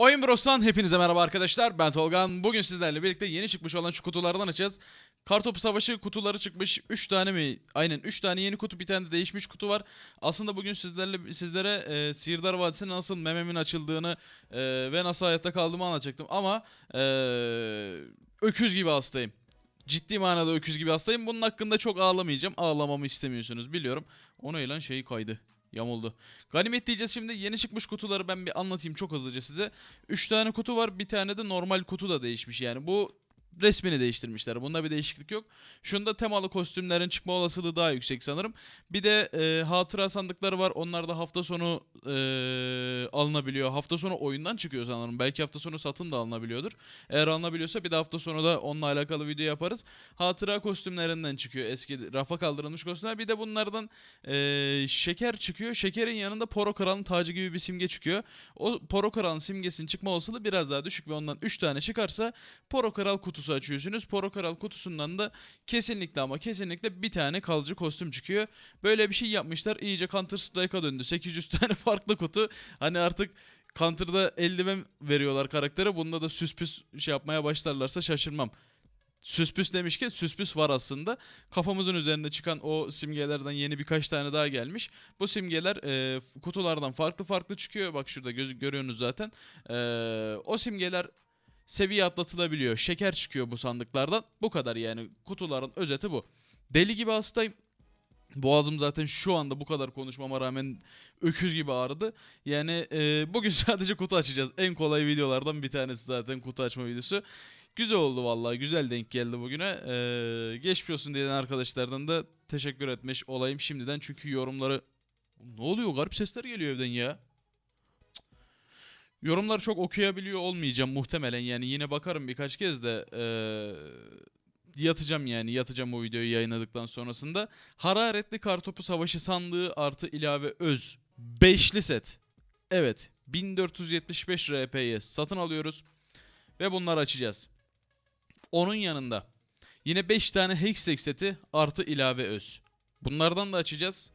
Oyun Bros'tan hepinize merhaba arkadaşlar. Ben Tolgan. Bugün sizlerle birlikte yeni çıkmış olan şu kutulardan açacağız. Kartopu Savaşı kutuları çıkmış. 3 tane mi? Aynen 3 tane yeni kutu bir tane de değişmiş kutu var. Aslında bugün sizlerle sizlere e, Sihirdar Vadisi'nin nasıl mememin açıldığını e, ve nasıl hayatta kaldığımı anlatacaktım. Ama e, öküz gibi hastayım. Ciddi manada öküz gibi hastayım. Bunun hakkında çok ağlamayacağım. Ağlamamı istemiyorsunuz biliyorum. Onu ilan şeyi kaydı. Yamuldu. Ganimet diyeceğiz şimdi. Yeni çıkmış kutuları ben bir anlatayım çok hızlıca size. 3 tane kutu var. Bir tane de normal kutu da değişmiş. Yani bu resmini değiştirmişler. Bunda bir değişiklik yok. Şunda temalı kostümlerin çıkma olasılığı daha yüksek sanırım. Bir de e, hatıra sandıkları var. Onlar da hafta sonu e, alınabiliyor. Hafta sonu oyundan çıkıyor sanırım. Belki hafta sonu satın da alınabiliyordur. Eğer alınabiliyorsa bir de hafta sonu da onunla alakalı video yaparız. Hatıra kostümlerinden çıkıyor. Eski rafa kaldırılmış kostümler. Bir de bunlardan e, şeker çıkıyor. Şekerin yanında Poro Kral'ın tacı gibi bir simge çıkıyor. O Poro Kral'ın simgesinin çıkma olasılığı biraz daha düşük ve ondan 3 tane çıkarsa Poro Kral kutusu açıyorsunuz. Poro Kral kutusundan da kesinlikle ama kesinlikle bir tane kalıcı kostüm çıkıyor. Böyle bir şey yapmışlar. İyice Counter Strike'a döndü. 800 tane farklı kutu. Hani artık Counter'da eldiven veriyorlar karaktere. Bunda da süspüs şey yapmaya başlarlarsa şaşırmam. Süspüs demişken süspüs var aslında. Kafamızın üzerinde çıkan o simgelerden yeni birkaç tane daha gelmiş. Bu simgeler e, kutulardan farklı farklı çıkıyor. Bak şurada göz, görüyorsunuz zaten. E, o simgeler seviye atlatılabiliyor. Şeker çıkıyor bu sandıklardan. Bu kadar yani kutuların özeti bu. Deli gibi hastayım. Boğazım zaten şu anda bu kadar konuşmama rağmen öküz gibi ağrıdı. Yani e, bugün sadece kutu açacağız. En kolay videolardan bir tanesi zaten kutu açma videosu. Güzel oldu vallahi. Güzel denk geldi bugüne. E, geçmiş olsun diyen arkadaşlardan da teşekkür etmiş olayım şimdiden. Çünkü yorumları... Ne oluyor? Garip sesler geliyor evden ya. Yorumları çok okuyabiliyor olmayacağım muhtemelen. Yani yine bakarım birkaç kez de e, yatacağım yani yatacağım bu videoyu yayınladıktan sonrasında. Hararetli Kartopu Savaşı sandığı artı ilave öz. Beşli set. Evet 1475 RP'ye satın alıyoruz. Ve bunları açacağız. Onun yanında yine 5 tane Hextech seti artı ilave öz. Bunlardan da açacağız.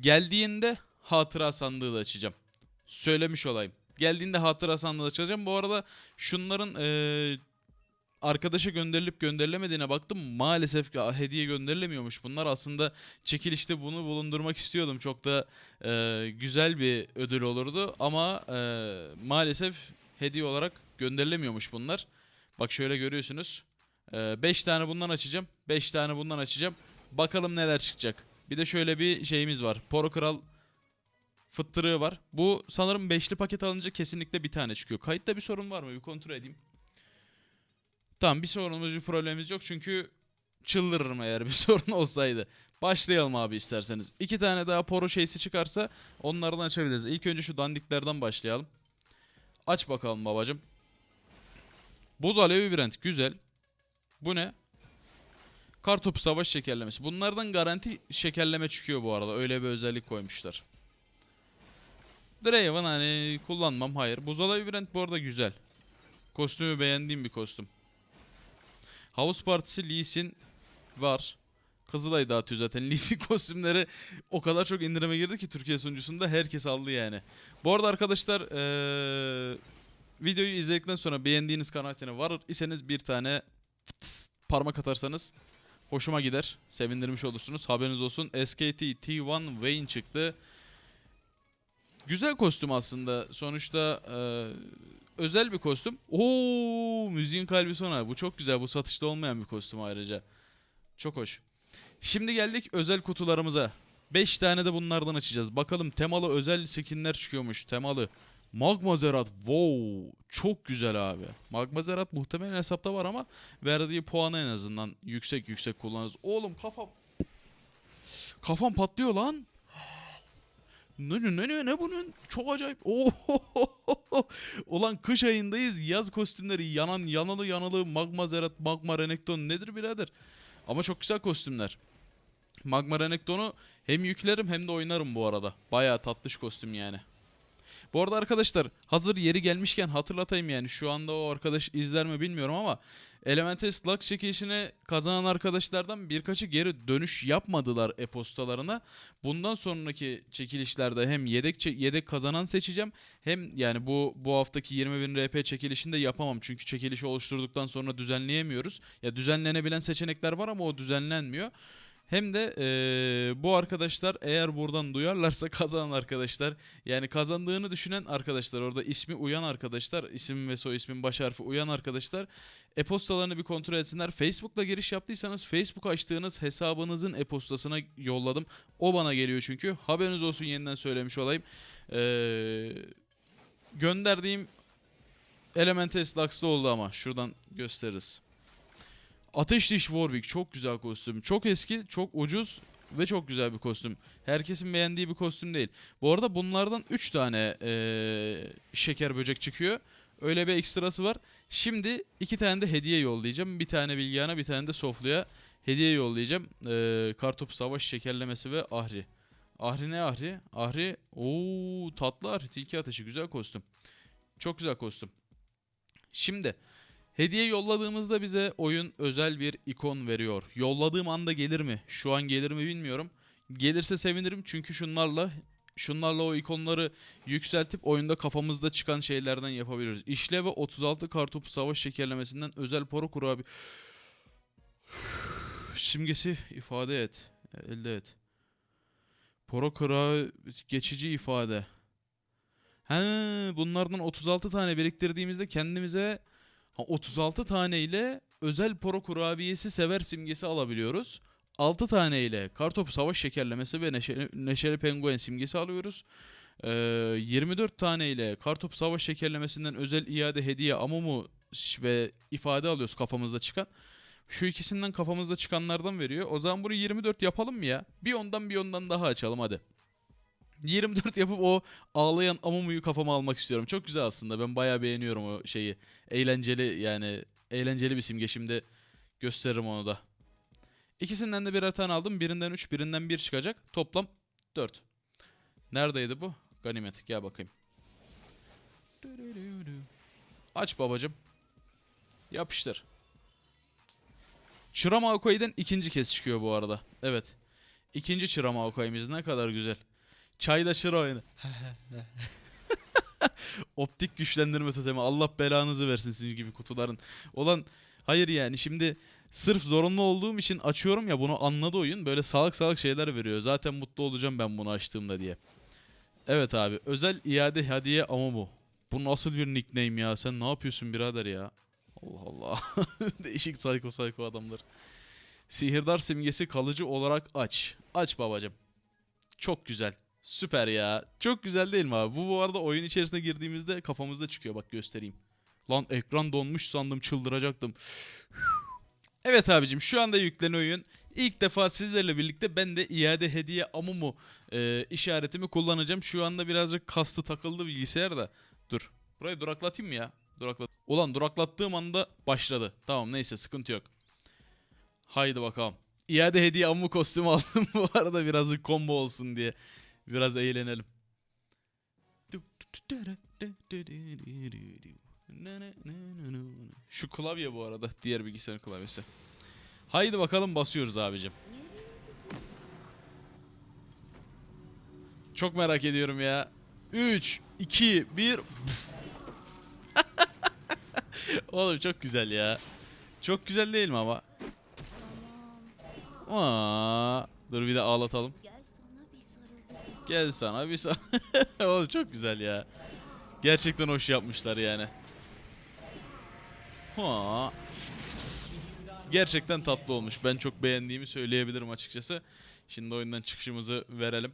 Geldiğinde hatıra sandığı da açacağım. Söylemiş olayım. Geldiğinde hatıra sandığı açacağım. Bu arada şunların eee arkadaşa gönderilip gönderilemediğine baktım. Maalesef ki hediye gönderilemiyormuş. Bunlar aslında çekilişte bunu bulundurmak istiyordum. Çok da eee, güzel bir ödül olurdu. Ama eee, maalesef hediye olarak gönderilemiyormuş bunlar. Bak şöyle görüyorsunuz. 5 tane bundan açacağım. 5 tane bundan açacağım. Bakalım neler çıkacak. Bir de şöyle bir şeyimiz var. Poro Kral fıttırığı var. Bu sanırım beşli paket alınca kesinlikle bir tane çıkıyor. Kayıtta bir sorun var mı? Bir kontrol edeyim. Tamam bir sorunumuz bir problemimiz yok çünkü çıldırırım eğer bir sorun olsaydı. Başlayalım abi isterseniz. İki tane daha poro şeysi çıkarsa onlardan açabiliriz. İlk önce şu dandiklerden başlayalım. Aç bakalım babacım. Buz alevi brand güzel. Bu ne? Kartopu savaş şekerlemesi. Bunlardan garanti şekerleme çıkıyor bu arada. Öyle bir özellik koymuşlar. Draven hani kullanmam hayır. Buz alevi brand bu arada güzel. Kostümü beğendiğim bir kostüm. House Partisi Lee Sin var. Kızılay dağıtıyor zaten. Lee Sin kostümleri o kadar çok indirime girdi ki Türkiye sunucusunda herkes aldı yani. Bu arada arkadaşlar eee, videoyu izledikten sonra beğendiğiniz kanaatine varır iseniz bir tane parmak atarsanız hoşuma gider. Sevindirmiş olursunuz. Haberiniz olsun. SKT T1 Vayne çıktı. Güzel kostüm aslında. Sonuçta eee, özel bir kostüm. Oo, müziğin kalbi sona. Bu çok güzel. Bu satışta olmayan bir kostüm ayrıca. Çok hoş. Şimdi geldik özel kutularımıza. 5 tane de bunlardan açacağız. Bakalım temalı özel skinler çıkıyormuş. Temalı. Magma Zerat. Wow. Çok güzel abi. Magma Zerat muhtemelen hesapta var ama verdiği puanı en azından yüksek yüksek kullanırız. Oğlum kafam. Kafam patlıyor lan. Ne ne ne ne bunun? Çok acayip. Oo. Ulan kış ayındayız. Yaz kostümleri yanan yanalı yanalı magma zerat magma renekton nedir birader? Ama çok güzel kostümler. Magma renekton'u hem yüklerim hem de oynarım bu arada. Bayağı tatlış kostüm yani. Bu arada arkadaşlar hazır yeri gelmişken hatırlatayım yani şu anda o arkadaş izler mi bilmiyorum ama Elemental Lux çekilişini kazanan arkadaşlardan birkaçı geri dönüş yapmadılar e-postalarına. Bundan sonraki çekilişlerde hem yedek yedek kazanan seçeceğim hem yani bu bu haftaki 20.000 RP çekilişini de yapamam çünkü çekilişi oluşturduktan sonra düzenleyemiyoruz. Ya düzenlenebilen seçenekler var ama o düzenlenmiyor. Hem de eee, bu arkadaşlar eğer buradan duyarlarsa kazanan arkadaşlar yani kazandığını düşünen arkadaşlar orada ismi uyan arkadaşlar isim ve soy ismin baş harfi uyan arkadaşlar e-postalarını bir kontrol etsinler. Facebook'la giriş yaptıysanız Facebook açtığınız hesabınızın e-postasına yolladım. O bana geliyor çünkü. Haberiniz olsun yeniden söylemiş olayım. Eee, gönderdiğim Elementes Lux'ta oldu ama şuradan gösteririz. Ateş Diş Warwick çok güzel kostüm. Çok eski, çok ucuz ve çok güzel bir kostüm. Herkesin beğendiği bir kostüm değil. Bu arada bunlardan 3 tane eee, şeker böcek çıkıyor. Öyle bir ekstrası var. Şimdi iki tane de hediye yollayacağım. Bir tane Bilgehan'a bir tane de Soflu'ya hediye yollayacağım. Eee Kartopu Savaş şekerlemesi ve Ahri. Ahri ne Ahri? Ahri ooo tatlı Ahri. Tilki ateşi güzel kostüm. Çok güzel kostüm. Şimdi hediye yolladığımızda bize oyun özel bir ikon veriyor. Yolladığım anda gelir mi? Şu an gelir mi bilmiyorum. Gelirse sevinirim çünkü şunlarla şunlarla o ikonları yükseltip oyunda kafamızda çıkan şeylerden yapabiliriz. İşle ve 36 kartopu savaş şekerlemesinden özel poro kurabiye simgesi ifade et. Elde et. Poro kura geçici ifade. He, bunlardan 36 tane biriktirdiğimizde kendimize ha, 36 tane ile özel poro kurabiyesi sever simgesi alabiliyoruz. 6 tane ile kartopu savaş şekerlemesi ve neşeli, neşeli penguen simgesi alıyoruz. Ee, 24 tane ile kartopu savaş şekerlemesinden özel iade hediye amumu ve ifade alıyoruz kafamızda çıkan. Şu ikisinden kafamızda çıkanlardan veriyor. O zaman bunu 24 yapalım mı ya? Bir ondan bir ondan daha açalım hadi. 24 yapıp o ağlayan Amumu'yu kafama almak istiyorum. Çok güzel aslında. Ben bayağı beğeniyorum o şeyi. Eğlenceli yani eğlenceli bir simge. Şimdi gösteririm onu da. İkisinden de birer tane aldım. Birinden 3, birinden 1 çıkacak. Toplam 4. Neredeydi bu? Ganimet. Gel bakayım. Aç babacım. Yapıştır. Çırama Akoy'den ikinci kez çıkıyor bu arada. Evet. İkinci Çırama Akoy'miz ne kadar güzel. Çayda çıra oyunu. Optik güçlendirme totemi. Allah belanızı versin sizin gibi kutuların. Olan hayır yani şimdi sırf zorunlu olduğum için açıyorum ya bunu anladı oyun. Böyle salak salak şeyler veriyor. Zaten mutlu olacağım ben bunu açtığımda diye. Evet abi. Özel iade hediye ama bu. Bu nasıl bir nickname ya? Sen ne yapıyorsun birader ya? Allah Allah. Değişik psycho psycho adamlar. Sihirdar simgesi kalıcı olarak aç. Aç babacım. Çok güzel. Süper ya. Çok güzel değil mi abi? Bu bu arada oyun içerisine girdiğimizde kafamızda çıkıyor. Bak göstereyim. Lan ekran donmuş sandım çıldıracaktım. Evet abicim şu anda yükleniyor oyun. İlk defa sizlerle birlikte ben de iade hediye amumu e, işaretimi kullanacağım. Şu anda birazcık kastı takıldı bilgisayar da. Dur. Burayı duraklatayım mı ya? Duraklat. Ulan duraklattığım anda başladı. Tamam neyse sıkıntı yok. Haydi bakalım. İade hediye amumu kostümü aldım bu arada birazcık combo olsun diye. Biraz eğlenelim. Şu klavye bu arada. Diğer bilgisayarın klavyesi. Haydi bakalım basıyoruz abicim. Çok merak ediyorum ya. 3, 2, 1. Oğlum çok güzel ya. Çok güzel değil mi ama? Aa, dur bir de ağlatalım. Gel sana bir sana Oğlum çok güzel ya. Gerçekten hoş yapmışlar yani. Ha. Gerçekten tatlı olmuş. Ben çok beğendiğimi söyleyebilirim açıkçası. Şimdi oyundan çıkışımızı verelim.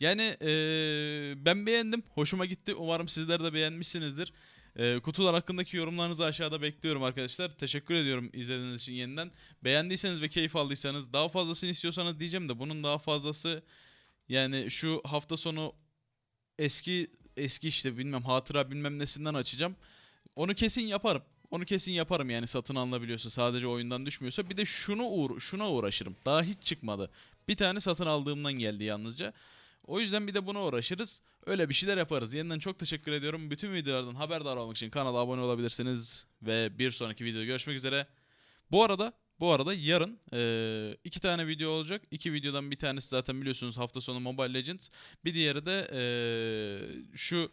Yani eee, ben beğendim. Hoşuma gitti. Umarım sizler de beğenmişsinizdir. Eee, kutular hakkındaki yorumlarınızı aşağıda bekliyorum arkadaşlar. Teşekkür ediyorum izlediğiniz için yeniden. Beğendiyseniz ve keyif aldıysanız daha fazlasını istiyorsanız diyeceğim de bunun daha fazlası yani şu hafta sonu eski eski işte bilmem hatıra bilmem nesinden açacağım. Onu kesin yaparım. Onu kesin yaparım yani satın alınabiliyorsa sadece oyundan düşmüyorsa. Bir de şunu uğra şuna uğraşırım. Daha hiç çıkmadı. Bir tane satın aldığımdan geldi yalnızca. O yüzden bir de buna uğraşırız. Öyle bir şeyler yaparız. Yeniden çok teşekkür ediyorum. Bütün videolardan haberdar olmak için kanala abone olabilirsiniz. Ve bir sonraki videoda görüşmek üzere. Bu arada bu arada yarın eee, iki tane video olacak. İki videodan bir tanesi zaten biliyorsunuz hafta sonu Mobile Legends. Bir diğeri de eee, şu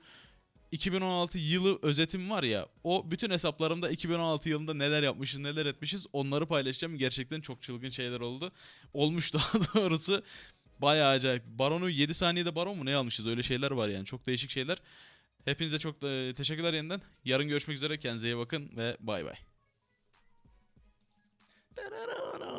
2016 yılı özetim var ya o bütün hesaplarımda 2016 yılında neler yapmışız neler etmişiz onları paylaşacağım. Gerçekten çok çılgın şeyler oldu. Olmuş daha doğrusu. Bayağı acayip. Baron'u 7 saniyede baron mu ne almışız öyle şeyler var yani çok değişik şeyler. Hepinize çok da teşekkürler yeniden. Yarın görüşmek üzere kendinize iyi bakın ve bay bay. tararara.